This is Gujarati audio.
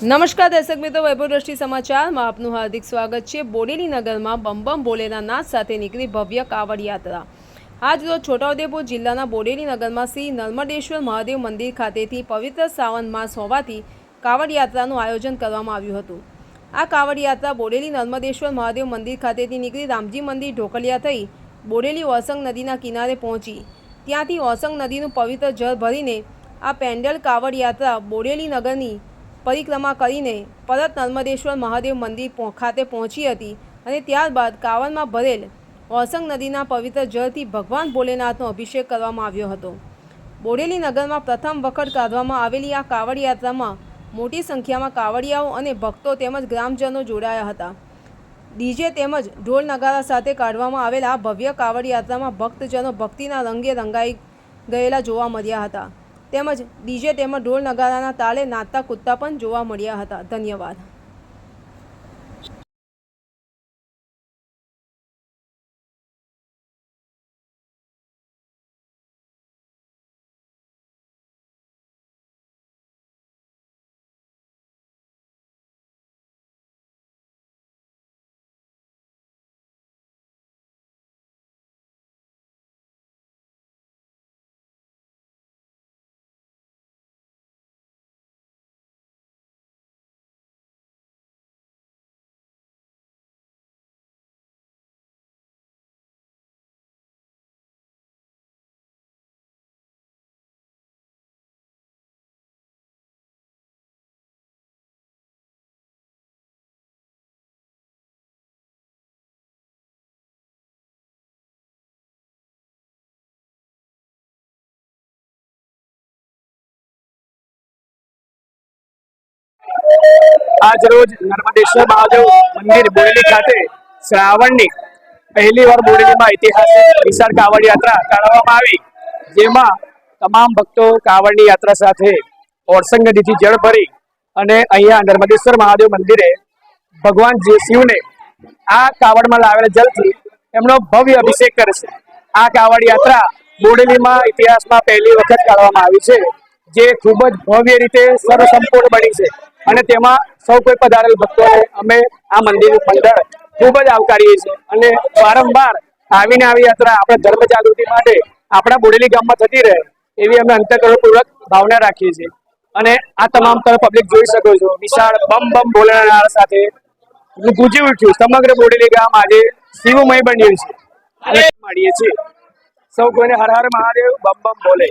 નમસ્કાર દર્શક મિત્રો વૈભવ દ્રષ્ટિ સમાચારમાં આપનું હાર્દિક સ્વાગત છે. બોડેલી નગરમાં બમ બમ બોલેના નાદ સાથે નીકળી ભવ્ય કાવડ યાત્રા. આજ રોજ છોટાઉદેપુર જિલ્લાના બોડેલી નગરમાં શ્રી નર્મદેશ્વર મહાદેવ મંદિર ખાતેથી પવિત્ર શ્રાવણ માસ હોવાથી કાવડ યાત્રાનું આયોજન કરવામાં આવ્યું હતું. આ કાવડ યાત્રા બોડેલી નર્મદેશ્વર મહાદેવ મંદિર ખાતેથી નીકળી રામજી મંદિર ઢોકલિયા થઈ બોડેલી ઓસંગ નદીના કિનારે પહોંચી. ત્યાંથી ઓસંગ નદીનું પવિત્ર જળ ભરીને આ પેન્ડલ કાવડ યાત્રા બોડેલી નગરની પરિક્રમા કરીને પરત નર્મદેશ્વર મહાદેવ મંદિર ખાતે પહોંચી હતી અને ત્યારબાદ કાવડમાં ભરેલ ઓસંગ નદીના પવિત્ર જળથી ભગવાન ભોલેનાથનો અભિષેક કરવામાં આવ્યો હતો. બોડેલી નગરમાં પ્રથમ વખત કાઢવામાં આવેલી આ કાવડ યાત્રામાં મોટી સંખ્યામાં કાવડિયાઓ અને ભક્તો તેમજ ગ્રામજનો જોડાયા હતા. ડીજે તેમજ ઢોલ નગારા સાથે કાઢવામાં આવેલા આ ભવ્ય કાવડ યાત્રામાં ભક્તજનો ભક્તિના રંગે રંગાઈ ગયેલા જોવા મળ્યા હતા. તેમજ ડીજે તેમજ ઢોલ નગારાના તાલે નાચતા કૂદતા પણ જોવા મળ્યા હતા. ધન્યવાદ. આજ રોજ નર્મદેશ્વર મહાદેવ મંદિર બોરેલી ખાતે શ્રાવણની પહેલી વાર બોરેલીમાં ઐતિહાસિક વિશાળ કાવડ યાત્રા કાઢવામાં આવી. જેમાં તમામ ભક્તો કાવડની યાત્રા સાથે ઓરસંગ જળ ભરી અને અહીંયા નર્મદેશ્વર મહાદેવ મંદિરે ભગવાન જે શિવને આ કાવડમાં લાવેલા જલથી એમનો ભવ્ય અભિષેક કરશે. આ કાવડ યાત્રા બોડેલીમાં ઇતિહાસમાં પહેલી વખત કાઢવામાં આવી છે, જે ખૂબ જ ભવ્ય રીતે સર્વસંપૂર્ણ બની છે. અને તેમાં સૌ કોઈ પધારેલ ભક્તોને અમે આ મંદિર મંડળ ખૂબ જ આવકારીએ છીએ. અને વારંવાર આવીને આવી યાત્રા આપણા ધર્મ જાગૃતિ માટે આપણા બોડેલી ગામમાં થતી રહે એવી અમે અંતકરણપૂર્વક ભાવના રાખીએ છીએ. અને આ તમામ તમે પબ્લિક જોઈ શકો છો. વિશાળ બમ બમ બોલનાર સાથે સાથે ગુજી ઉઠ્યું. સમગ્ર બોડેલી ગામ આજે શિવમય બન્યું છે. અને મળીએ છીએ. સૌ કોઈને હર હર મહાદેવ, બમ બમ બોલે.